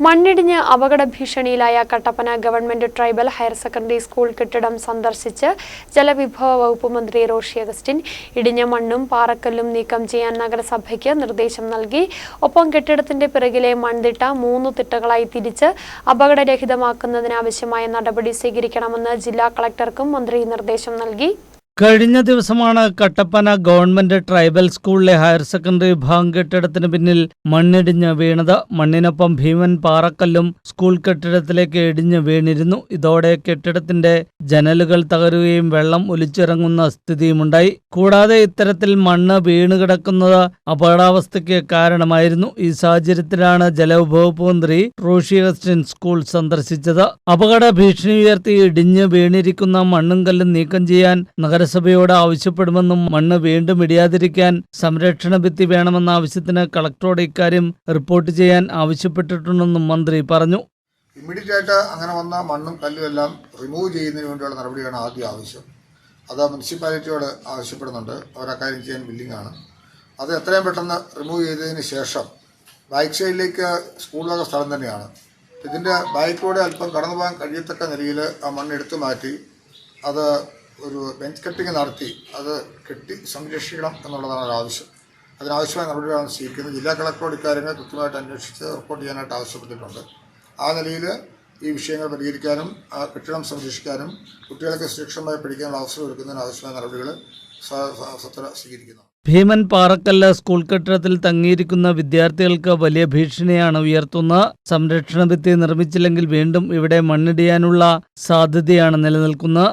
മണ്ണിടിഞ്ഞ് അപകട ഭീഷണിയിലായ Kattappana government tribal higher secondary school കെട്ടിടം സന്ദർശിച്ച് ജലവിഭവ വകുപ്പ് മന്ത്രി റോഷി അഗസ്റ്റിൻ ഇടിഞ്ഞ മണ്ണും പാറക്കല്ലും നീക്കം ചെയ്യാൻ നഗരസഭയ്ക്ക് നിർദ്ദേശം നൽകി. ഒപ്പം കെട്ടിടത്തിന്റെ പിറകിലെ മൺതിട്ട മൂന്ന് തിട്ടകളായി തിരിച്ച് അപകടരഹിതമാക്കുന്നതിനാവശ്യമായ നടപടി സ്വീകരിക്കണമെന്ന് ജില്ലാ കളക്ടർക്കും മന്ത്രി നിർദ്ദേശം നൽകി. കഴിഞ്ഞ ദിവസമാണ് കട്ടപ്പന ഗവൺമെന്റ് ട്രൈബൽ സ്കൂളിലെ ഹയർ സെക്കൻഡറി വിഭാഗം കെട്ടിടത്തിന് പിന്നിൽ മണ്ണിടിഞ്ഞ് വീണത്. മണ്ണിനൊപ്പം ഭീമൻ പാറക്കല്ലും സ്കൂൾ കെട്ടിടത്തിലേക്ക് ഇടിഞ്ഞ് വീണിരുന്നു. ഇതോടെ കെട്ടിടത്തിന്റെ ജനലുകൾ തകരുകയും വെള്ളം ഒലിച്ചിറങ്ങുന്ന സ്ഥിതിയുമുണ്ടായി. കൂടാതെ ഇത്തരത്തിൽ മണ്ണ് വീണുകിടക്കുന്നത് അപകടാവസ്ഥയ്ക്ക് കാരണമായിരുന്നു. ഈ സാഹചര്യത്തിലാണ് ജലവിഭവ മന്ത്രി റോഷി അഗസ്റ്റിൻ സ്കൂൾ സന്ദർശിച്ചത്. അപകട ഭീഷണി ഉയർത്തി ഇടിഞ്ഞ് വീണിരിക്കുന്ന മണ്ണും കല്ലും നീക്കം ചെയ്യാൻ നഗരസഭയോട് ആവശ്യപ്പെടുമെന്നും മണ്ണ് വീണ്ടും ഇടിയാതിരിക്കാൻ സംരക്ഷണ ഭിത്തി വേണമെന്ന ആവശ്യത്തിന് കളക്ടറോട് ഇക്കാര്യം റിപ്പോർട്ട് ചെയ്യാൻ ആവശ്യപ്പെട്ടിട്ടുണ്ടെന്നും മന്ത്രി പറഞ്ഞു. ഇമ്മീഡിയറ്റ് ആയിട്ട് അങ്ങനെ വന്ന മണ്ണും കല്ലും എല്ലാം റിമൂവ് ചെയ്യുന്നതിന് വേണ്ടിയുള്ള നടപടിയാണ് ആദ്യം ആവശ്യം. അത് മുനിസിപ്പാലിറ്റിയോട് ആവശ്യപ്പെടുന്നുണ്ട്. അവർ അക്കാര്യം ചെയ്യാൻ ബില്ലിംഗ് ആണ്. അത് എത്രയും പെട്ടെന്ന് റിമൂവ് ചെയ്തതിന് ശേഷം ബാക്ക് സൈഡിലേക്ക് സ്കൂളിലൊക്കെ സ്ഥലം തന്നെയാണ്. ഇതിന്റെ ബാക്കിലൂടെ അല്പം കടന്നു പോകാൻ കഴിയത്തക്ക നിലയിൽ ആ മണ്ണ് എടുത്തു മാറ്റി. അത് ഒരു ബെഞ്ച് കട്ടിങ് നടത്തി അത് കെട്ടി സംരക്ഷിക്കണം എന്നുള്ളതാണ് ഒരു ആവശ്യം. അതിനാവശ്യമായ നടപടികളാണ് സ്വീകരിക്കുന്നത് ജില്ലാ കളക്ടറോട് ഇക്കാര്യങ്ങൾ കൃത്യമായിട്ട് അന്വേഷിച്ച് റിപ്പോർട്ട് ചെയ്യാനായിട്ട് ആവശ്യപ്പെട്ടിട്ടുണ്ട്. ആ നിലയിൽ ഈ വിഷയങ്ങൾ പരിഹരിക്കാനും കെട്ടിടം സംരക്ഷിക്കാനും കുട്ടികൾക്ക് സുരക്ഷിതമായി പഠിക്കാനുള്ള അവസരം ഒരുക്കുന്നതിന് ആവശ്യമായ നടപടികൾ സ്വീകരിക്കുന്നു. ഭീമൻ പാറക്കല്ല് സ്കൂൾ കെട്ടിടത്തിൽ തങ്ങിയിരിക്കുന്ന വിദ്യാർത്ഥികൾക്ക് വലിയ ഭീഷണിയാണ് ഉയർത്തുന്ന സംരക്ഷണ ഭിത്തി നിർമ്മിച്ചില്ലെങ്കിൽ വീണ്ടും ഇവിടെ മണ്ണിടിയാനുള്ള സാധ്യതയാണ് നിലനിൽക്കുന്നത്